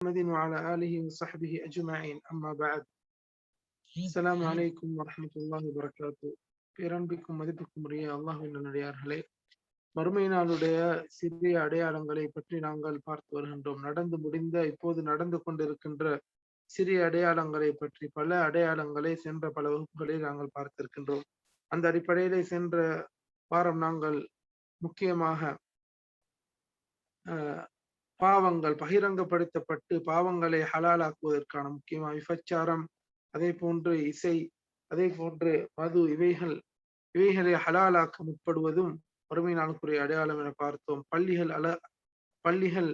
محمد وعلى آله وصحبه أجمعين أما بعد السلام عليكم ورحمة الله وبركاته பேரன்பிக்கும் மதிப்புக்கும் உரிய அல்லாஹின் நல்லடியார்களே மறுமை நாளுடைய சிறிய அடையாளங்களை பற்றி நாங்கள் பார்த்து வருகின்றோம் நடந்து முடிந்த இப்போது நடந்து கொண்டிருக்கின்ற சிறிய அடையாளங்களை பற்றி பல அடையாளங்களை சென்ற பல வகுப்புகளில் நாங்கள் பார்த்திருக்கின்றோம் அந்த அடிப்படையிலே சென்ற வாரம் நாங்கள் முக்கியமாக பாவங்கள் பகிரங்கப்படுத்தப்பட்டு பாவங்களை ஹலாலாக்குவதற்கான முக்கியமான விபச்சாரம் அதே போன்று இசை அதே போன்று மது இவைகள் இவைகளை ஹலாலாக்க முற்படுவதும் வறுமை நாளுக்குரிய அடையாளம் என பார்த்தோம். பள்ளிகள் அல பள்ளிகள்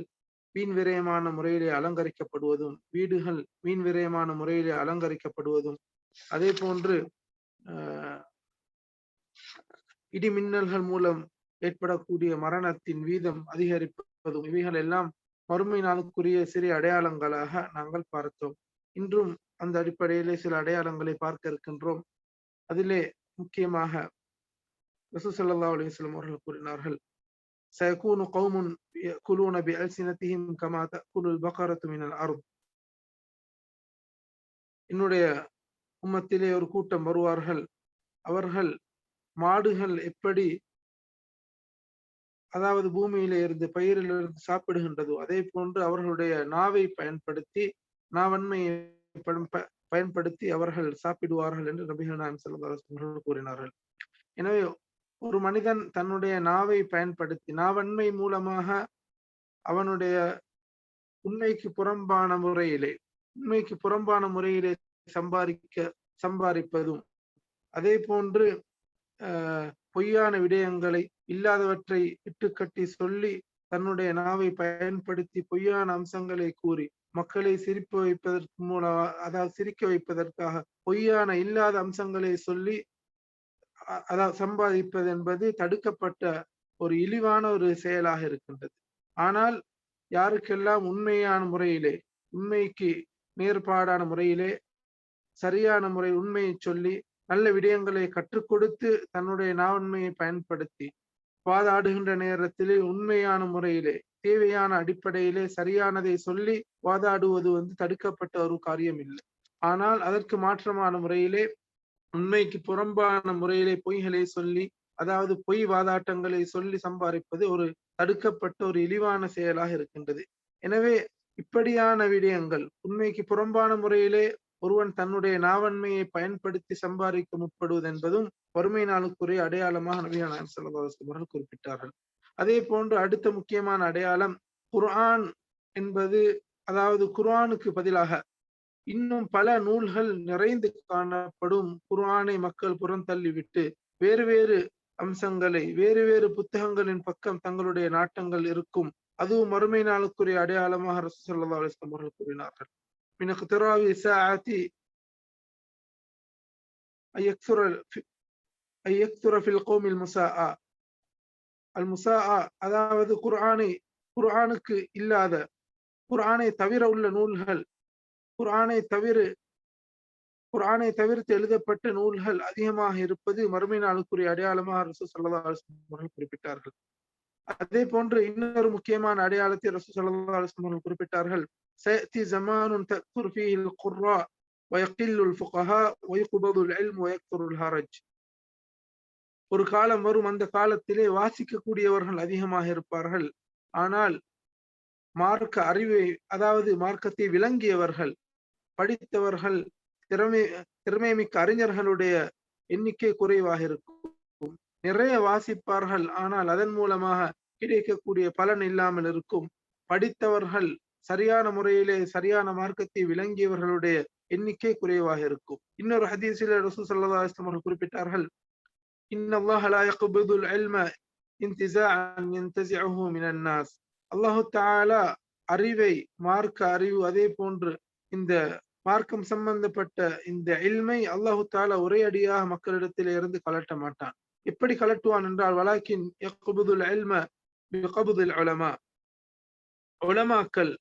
வீண் விரயமான முறையிலே அலங்கரிக்கப்படுவதும் வீடுகள் வீண் விரயமான முறையிலே அலங்கரிக்கப்படுவதும் அதே போன்று இடிமின்னல்கள் மூலம் ஏற்படக்கூடிய மரணத்தின் வீதம் அதிகரிப்பு அதிகரிப்பதும் இவைகள் எல்லாம் மறுமை நாளுக்குரிய சிறிய அடையாளங்களாக நாங்கள் பார்த்தோம் இன்றும் அந்த அடிப்படையிலே சில அடையாளங்களை பார்க்க இருக்கின்றோம் அதிலே முக்கியமாக ரசூசல்லா அலிஸ்லாம் அவர்கள் கூறினார்கள் سيكون قوم يأكلون بألسنتهم كما تأكل البقرة من الأرض என்னுடைய உம்மத்திலே ஒரு கூட்டம் வருவார்கள் அவர்கள் மாடுகள் எப்படி அதாவது பூமியில இருந்து பயிரிலிருந்து சாப்பிடுகின்றதோ. அதே போன்று அவர்களுடைய நாவை பயன்படுத்தி நாவன்மையை பயன்படுத்தி அவர்கள் சாப்பிடுவார்கள் என்று நபிகள் நாயம் செல்வதார்கள் கூறினார்கள். எனவே ஒரு மனிதன் தன்னுடைய நாவை பயன்படுத்தி நாவன்மை மூலமாக அவனுடைய உண்மைக்கு புறம்பான முறையிலே உண்மைக்கு புறம்பான முறையிலே சம்பாதிக்க சம்பாதிப்பதும் அதே போன்று பொய்யான விடயங்களை இல்லாதவற்றை இட்டுக்கட்டி சொல்லி தன்னுடைய நாவை பயன்படுத்தி பொய்யான அம்சங்களை கூறி மக்களை சிரிப்பு வைப்பதற்கு மூலமாக அதாவது சிரிக்க வைப்பதற்காக பொய்யான இல்லாத அம்சங்களை சொல்லி அதாவது சம்பாதிப்பது என்பது தடுக்கப்பட்ட ஒரு இழிவான ஒரு செயலாக இருக்கின்றது. ஆனால் யாருக்கெல்லாம் உண்மையான முறையிலே உண்மைக்கு நேர்பாடான முறையிலே சரியான முறை உண்மையை சொல்லி நல்ல விடயங்களை கற்றுக் கொடுத்து தன்னுடைய நாவன்மையை பயன்படுத்தி வாதாடுகின்ற நேரத்திலே உண்மையான முறையிலே தேவையான அடிப்படையிலே சரியானதை சொல்லி வாதாடுவது வந்து தடுக்கப்பட்ட ஒரு காரியம் இல்லை. ஆனால் அதற்கு மாற்றமான முறையிலே உண்மைக்கு புறம்பான முறையிலே பொய்களை சொல்லி அதாவது பொய் வாதாட்டங்களை சொல்லி சம்பாதிப்பது ஒரு தடுக்கப்பட்ட ஒரு இழிவான செயலாக இருக்கின்றது. எனவே இப்படியான விடயங்கள் உண்மைக்கு புறம்பான முறையிலே ஒருவன் தன்னுடைய நாவன்மையை பயன்படுத்தி சம்பாதிக்க முற்படுவது என்பதும் வறுமை நாளுக்குரிய அடையாளமாக நபியான அவர்கள் குறிப்பிட்டார்கள். அதே போன்று அடுத்த முக்கியமான அடையாளம் குர்ஆன் என்பது அதாவது குர்ஆனுக்கு பதிலாக இன்னும் பல நூல்கள் நிறைந்து காணப்படும் குர்ஆனை மக்கள் புறந்தள்ளிவிட்டு வேறு வேறு அம்சங்களை வேறு வேறு புத்தகங்களின் பக்கம் தங்களுடைய நாட்டங்கள் இருக்கும் அதுவும் மறுமை நாளுக்குரிய அடையாளமாக ரசூசல்லா அலிஸ்லாம் அவர்கள் கூறினார்கள். من اقتراب ساعة أن يكثر أن يكثر في القوم المساء المساء அதாவது குர்ஆனை குர்ஆனுக்கு இல்லாத குர்ஆனை தவிர உள்ள நூல்கள் குர்ஆனை தவிர குர்ஆனை தவிர்த்து எழுதப்பட்ட நூல்கள் அதிகமாக இருப்பது மறுமை நாளுக்குரிய அடையாளமாக ரசூ சல்லா அவர்கள் குறிப்பிட்டார்கள் அதே போன்று இன்னொரு முக்கியமான அடையாளத்தை ரசூ சல்லா அலுவலம் அவர்கள் குறிப்பிட்டார்கள் سيأتي زمان تكثر فيه القراء ويقل الفقهاء ويقبض العلم ويكثر الهرج ஒரு காலம் வரும் அந்த காலத்திலே வாசிக்கக்கூடியவர்கள் அதிகமாக இருப்பார்கள் ஆனால் மார்க்க அறிவை அதாவது மார்க்கத்தை விளங்கியவர்கள் படித்தவர்கள் திறமை திறமை மிக்க அறிஞர்களுடைய எண்ணிக்கை குறைவாக இருக்கும் நிறைய வாசிப்பார்கள். ஆனால் அதன் மூலமாக கிடைக்கக்கூடிய பலன் இல்லாமல் இருக்கும். படித்தவர்கள் சரியான முறையிலே சரியான மார்க்கத்தை விளங்கியவர்களுடைய எண்ணிக்கை குறைவாக இருக்கும். இன்னொரு ஹதீஸில் ரசூ சல்லா அவர்கள் குறிப்பிட்டார்கள். இன்னல்லாஹ லா அறிவை மார்க்க அறிவு அதே போன்று இந்த மார்க்கம் சம்பந்தப்பட்ட இந்த இல்மை அல்லாஹு தாலா ஒரே அடியாக மக்களிடத்திலே இருந்து கலட்ட மாட்டான். எப்படி கலட்டுவான் என்றால் வலாக்கின் எக்குபுதுல் அல்ம பிகபுதுல் உலமா. உலமாக்கள்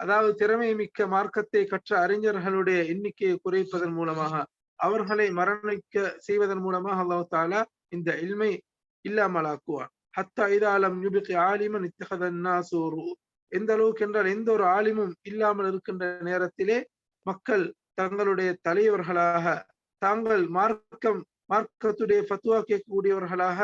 அதாவது திறமை மிக்க மார்க்கத்தை கற்ற அறிஞர்களுடைய எண்ணிக்கையை குறைப்பதன் மூலமாக அவர்களை மரணிக்க செய்வதன் மூலமாக அல்லாஹு தாலா இந்த இல்மை இல்லாமலாக்குவான். ஹத்தா இதாலம் யுபிகி ஆலிமன் இத்தகதன் எந்த அளவுக்கு என்றால் எந்த ஒரு ஆலிமும் இல்லாமல் இருக்கின்ற நேரத்திலே மக்கள் தங்களுடைய தலைவர்களாக தாங்கள் மார்க்கம் மார்க்கத்துடைய ஃபத்துவா கேட்கக்கூடியவர்களாக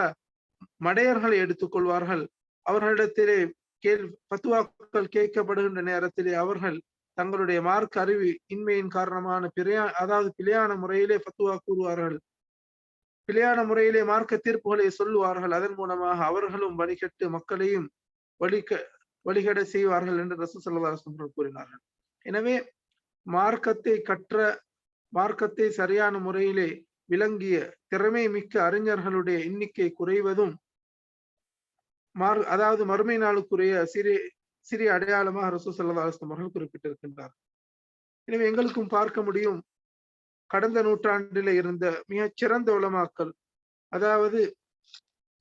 மடையர்களை எடுத்துக்கொள்வார்கள். அவர்களிடத்திலே கேள் பத்துவாக்கள் கேட்கப்படுகின்ற நேரத்திலே அவர்கள் தங்களுடைய மார்க் அறிவு இன்மையின் காரணமான பிழையா அதாவது பிழையான முறையிலே ஃபத்துவா கூறுவார்கள். பிழையான முறையிலே மார்க்க தீர்ப்புகளை சொல்லுவார்கள். அதன் மூலமாக அவர்களும் வழிகட்டு மக்களையும் வழிக வழிகட செய்வார்கள் என்று ரசூ சல்லாஹ் கூறினார்கள். எனவே மார்க்கத்தை கற்ற மார்க்கத்தை சரியான முறையிலே விளங்கிய திறமை மிக்க அறிஞர்களுடைய எண்ணிக்கை குறைவதும் மார் அதாவது மறுமை நாளுக்குரிய சிறிய சிறிய அடையாளமாக ரசூ சல்லாஸ்லம் அவர்கள் குறிப்பிட்டிருக்கின்றார். எனவே எங்களுக்கும் பார்க்க முடியும் கடந்த நூற்றாண்டில இருந்த மிகச் சிறந்த உலமாக்கள் அதாவது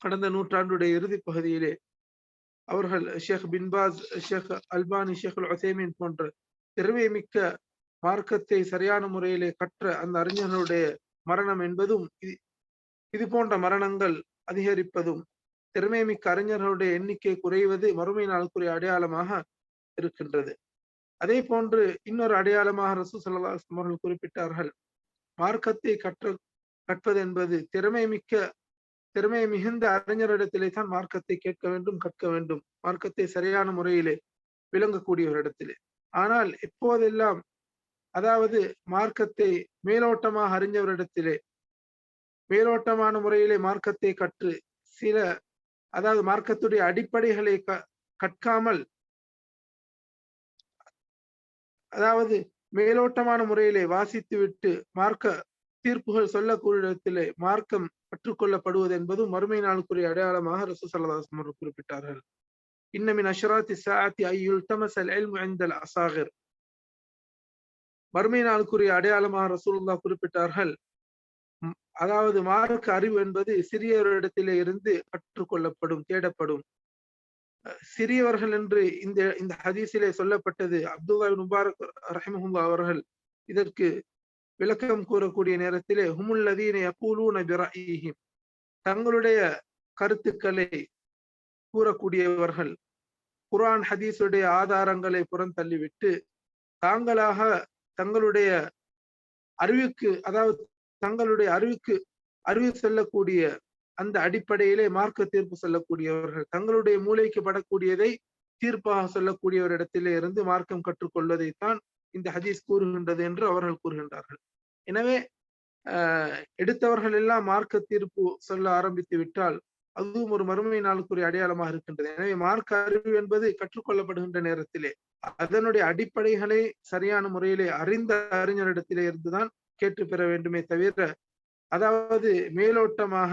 கடந்த நூற்றாண்டுடைய இறுதி பகுதியிலே அவர்கள் ஷேக் பின்பாஸ் ஷேக் அல்பானி ஷேக் ஒசேமின் போன்ற திறமை மிக்க மார்க்கத்தை சரியான முறையிலே கற்ற அந்த அறிஞர்களுடைய மரணம் என்பதும் இது போன்ற மரணங்கள் அதிகரிப்பதும் திறமை மிக்க அறிஞர்களுடைய எண்ணிக்கை குறைவது மறுமை நாளுக்குரிய அடையாளமாக இருக்கின்றது. அதே போன்று இன்னொரு அடையாளமாக ரசூ சல்லா அவர்கள் குறிப்பிட்டார்கள். மார்க்கத்தை கற்ற கற்பது என்பது திறமை மிக்க திறமை மிகுந்த அறிஞரிடத்திலே தான் மார்க்கத்தை கேட்க வேண்டும் கற்க வேண்டும். மார்க்கத்தை சரியான முறையிலே விளங்கக்கூடியவரிடத்திலே. ஆனால் எப்போதெல்லாம் அதாவது மார்க்கத்தை மேலோட்டமாக அறிஞ்சவரிடத்திலே மேலோட்டமான முறையிலே மார்க்கத்தை கற்று சில அதாவது மார்க்கத்துடைய அடிப்படைகளை கற்காமல் அதாவது மேலோட்டமான முறையிலே வாசித்து விட்டு மார்க்க தீர்ப்புகள் சொல்லக்கூடிய இடத்திலே மார்க்கம் கற்றுக்கொள்ளப்படுவது என்பது மறுமை நாளுக்குரிய அடையாளமாக ரசூ சல்லாஸ் அவர்கள் குறிப்பிட்டார்கள். இன்னமின் அஷராத்தி சாத்தி ஐயுல் தமசல் எல் அசாகர் மறுமை நாளுக்குரிய அடையாளமாக ரசூலுல்லா குறிப்பிட்டார்கள். அதாவது மார்க்க அறிவு என்பது சிறியவரிடத்திலே இருந்து கற்றுக்கொள்ளப்படும் தேடப்படும். சிறியவர்கள் என்று இந்த இந்த ஹதீஸிலே சொல்லப்பட்டது அப்துல்லா முபாரக் ரஹிமஹுல்லா அவர்கள். இதற்கு விளக்கம் கூறக்கூடிய நேரத்திலே ஹுமுல்லதீன யகூலூன பிரஈஹிம். தங்களுடைய கருத்துக்களை கூறக்கூடியவர்கள் குரான் ஹதீஸுடைய ஆதாரங்களை புறந்தள்ளிவிட்டு தாங்களாக தங்களுடைய அறிவுக்கு அதாவது தங்களுடைய அறிவுக்கு அறிவு செல்லக்கூடிய அந்த அடிப்படையிலே மார்க்க தீர்ப்பு செல்லக்கூடியவர்கள் தங்களுடைய மூளைக்கு படக்கூடியதை தீர்ப்பாக சொல்லக்கூடியவர் இடத்திலே இருந்து மார்க்கம் கற்றுக்கொள்வதைத்தான் இந்த ஹதீஸ் கூறுகின்றது என்று அவர்கள் கூறுகின்றார்கள். எனவே எடுத்தவர்கள் எல்லாம் மார்க்க தீர்ப்பு சொல்ல ஆரம்பித்து விட்டால் அதுவும் ஒரு மறுமை நாளுக்குரிய அடையாளமாக இருக்கின்றது. எனவே மார்க்க அறிவு என்பது கற்றுக்கொள்ளப்படுகின்ற நேரத்திலே அதனுடைய அடிப்படைகளை சரியான முறையிலே அறிந்த அறிஞரிடத்திலே இருந்துதான் கேட்டு பெற வேண்டுமே தவிர அதாவது மேலோட்டமாக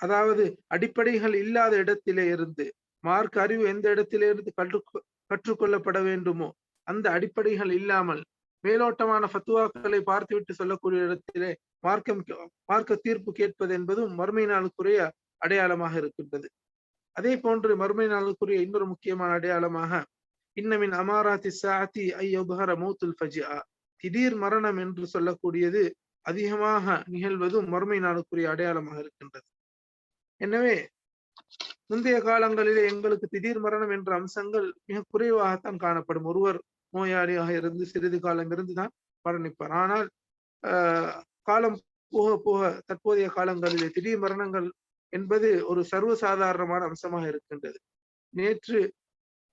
அதாவது அடிப்படைகள் இல்லாத இடத்திலே இருந்து மார்க் அறிவு எந்த இடத்திலே இருந்து கற்று கற்றுக்கொள்ளப்பட வேண்டுமோ அந்த அடிப்படைகள் இல்லாமல் மேலோட்டமான ஃபத்துவாக்களை பார்த்துவிட்டு சொல்லக்கூடிய இடத்திலே மார்க்கம் மார்க்க தீர்ப்பு கேட்பது என்பதும் மறுமை நாளுக்குரிய அடையாளமாக இருக்கின்றது. அதே போன்று மறுமை நாளுக்குரிய இன்னொரு முக்கியமான அடையாளமாக இன்னமின் அமாராத்தி சாத்தி ஐயோபஹர மௌத்துல் ஃபஜிஆ. திடீர் மரணம் என்று சொல்லக்கூடியது அதிகமாக நிகழ்வதும் மறுமை நாளுக்குரிய அடையாளமாக இருக்கின்றது. எனவே முந்தைய காலங்களிலே எங்களுக்கு திடீர் மரணம் என்ற அம்சங்கள் மிக குறைவாகத்தான் காணப்படும். ஒருவர் நோயாளியாக இருந்து சிறிது காலம் இருந்துதான் மரணிப்பார். ஆனால் காலம் போக போக தற்போதைய காலங்களிலே திடீர் மரணங்கள் என்பது ஒரு சர்வசாதாரணமான அம்சமாக இருக்கின்றது. நேற்று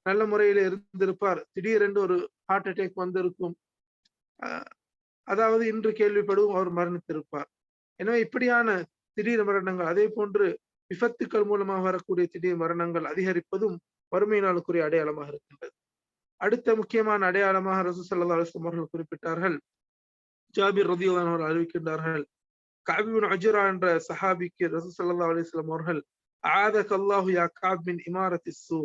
நல்ல முறையில இருந்திருப்பார். திடீரென்று ஒரு ஹார்ட் அட்டாக் வந்திருக்கும். அதாவது இன்று கேள்விப்படும் அவர் மரணித்திருப்பார். எனவே இப்படியான திடீர் மரணங்கள் அதே போன்று விபத்துக்கள் மூலமாக வரக்கூடிய திடீர் மரணங்கள் அதிகரிப்பதும் வறுமை நாளுக்குரிய அடையாளமாக இருக்கின்றது. அடுத்த முக்கியமான அடையாளமாக ரசூ சல்லா அலுவலம் அவர்கள் குறிப்பிட்டார்கள். ஜாபிர் ரதியுல்லான் அவர்கள் அறிவிக்கின்றார்கள். காபிபின் அஜுரா என்ற சஹாபிக்கு ரசூ சல்லா அலிஸ்லாம் அவர்கள் ஆதக் அல்லாஹு யா காப் மின் இமாரத்தி சூ.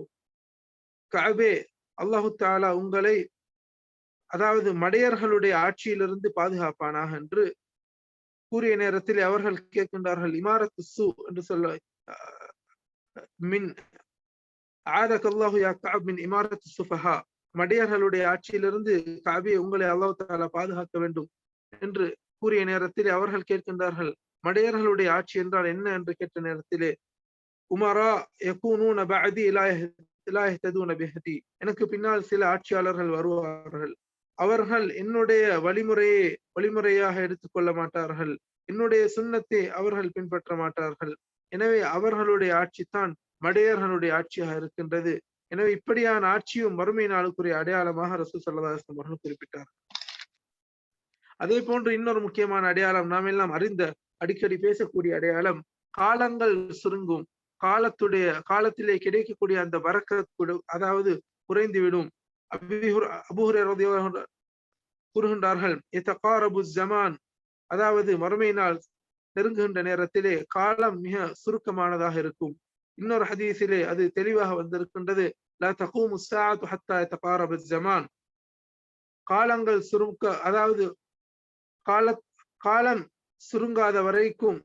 காபே அல்லாஹு தாலா உங்களை அதாவது மடையர்களுடைய ஆட்சியிலிருந்து பாதுகாப்பானாக என்று கூறிய நேரத்தில் அவர்கள் கேட்கின்றார்கள் இமாரத்து சு என்று சொல்ல மின் ஆதக் அல்லாஹு யா காப் மின் இமாரத்து சுஃபஹா மடையர்களுடைய ஆட்சியிலிருந்து காபே உங்களை அல்லாஹு தாலா பாதுகாக்க வேண்டும் என்று கூறிய நேரத்தில் அவர்கள் கேட்கின்றார்கள் மடையர்களுடைய ஆட்சி என்றால் என்ன? என்று கேட்ட நேரத்திலே உமாரா யகூனூன பஅதி பிஹதி. எனக்கு பின்னால் சில ஆட்சியாளர்கள் வருவார்கள். அவர்கள் என்னுடைய வழிமுறையை வழிமுறையாக எடுத்துக்கொள்ள மாட்டார்கள். என்னுடைய சுண்ணத்தை அவர்கள் பின்பற்ற மாட்டார்கள். எனவே அவர்களுடைய ஆட்சி தான் மடையர்களுடைய ஆட்சியாக இருக்கின்றது. எனவே இப்படியான ஆட்சியும் மறுமை நாளுக்குரிய அடையாளமாக ரசூ சல்லதாசம் அவர்கள் குறிப்பிட்டார் அதே போன்று இன்னொரு முக்கியமான அடையாளம் நாம் எல்லாம் அறிந்த அடிக்கடி பேசக்கூடிய அடையாளம் காலங்கள் சுருங்கும். காலத்துடைய காலத்திலே கிடைக்கக்கூடிய அந்த வரக்க அதாவது குறைந்துவிடும். கூறுகின்றார்கள் ஜமான்? அதாவது மறுமை நாள் நெருங்குகின்ற நேரத்திலே காலம் மிக சுருக்கமானதாக இருக்கும். இன்னொரு ஹதீஸிலே அது தெளிவாக வந்திருக்கின்றது ஜமான்? காலங்கள் சுருக்க அதாவது கால காலம் சுருங்காத வரைக்கும்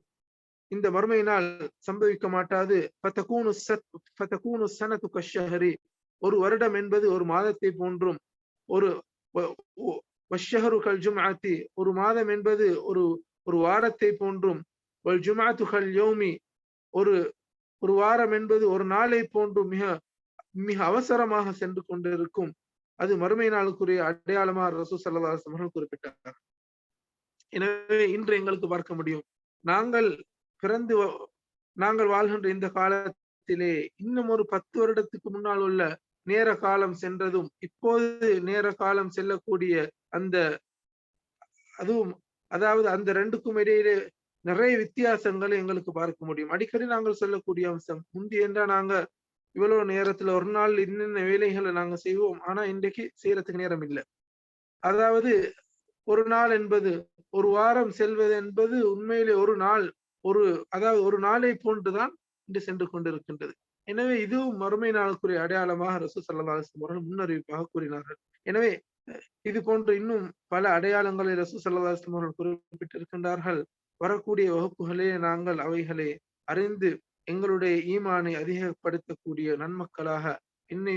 இந்த வறுமையினால் சம்பவிக்க மாட்டாது. பத்தகூனு சத் பத்தகூனு ஸனது கஷ்ஷஹரி ஒரு வருடம் என்பது ஒரு மாதத்தை போன்றும். ஒரு வ- கல் ஒரு மாதம் என்பது ஒரு ஒரு வாரத்தை போன்றும். வல் ஜும்அத்து கல் ஒரு ஒரு வாரம் என்பது ஒரு நாளை போன்றும். மிக மிக அவசரமாக சென்று கொண்டிருக்கும். அது மறுமை நாளுக்குரிய அடையாளமாக ரசூ சல்லல்லாஹு அவர்கள் குறிப்பிட்டார். எனவே இன்று எங்களுக்கு பார்க்க முடியும். நாங்கள் பிறந்து நாங்கள் வாழ்கின்ற இந்த காலத்திலே இன்னும் ஒரு பத்து வருடத்துக்கு முன்னால் உள்ள நேர காலம் சென்றதும் இப்போது நேர காலம் செல்லக்கூடிய அந்த அதுவும் அதாவது அந்த ரெண்டுக்கும் இடையிலே நிறைய வித்தியாசங்களை எங்களுக்கு பார்க்க முடியும். அடிக்கடி நாங்கள் சொல்லக்கூடிய அம்சம் முந்தி என்றா நாங்க இவ்வளவு நேரத்துல ஒரு நாள் இன்னென்ன வேலைகளை நாங்க செய்வோம் ஆனா இன்றைக்கு செய்யறதுக்கு நேரம் இல்லை. அதாவது ஒரு நாள் என்பது ஒரு வாரம் செல்வது என்பது உண்மையிலே ஒரு நாள் ஒரு அதாவது ஒரு நாளை போன்றுதான் இன்று சென்று கொண்டிருக்கின்றது. எனவே இதுவும் மறுமை நாளுக்குரிய அடையாளமாக ரசூ சல்லல்லாஹு அலைஹி அவர்கள் முன்னறிவிப்பாக கூறினார்கள். எனவே இது போன்ற இன்னும் பல அடையாளங்களை ரசூ சல்லல்லாஹு அலைஹி அவர்கள் குறிப்பிட்டிருக்கின்றார்கள். வரக்கூடிய வகுப்புகளே நாங்கள் அவைகளை அறிந்து எங்களுடைய ஈமானை அதிகப்படுத்தக்கூடிய நன்மக்களாக என்னை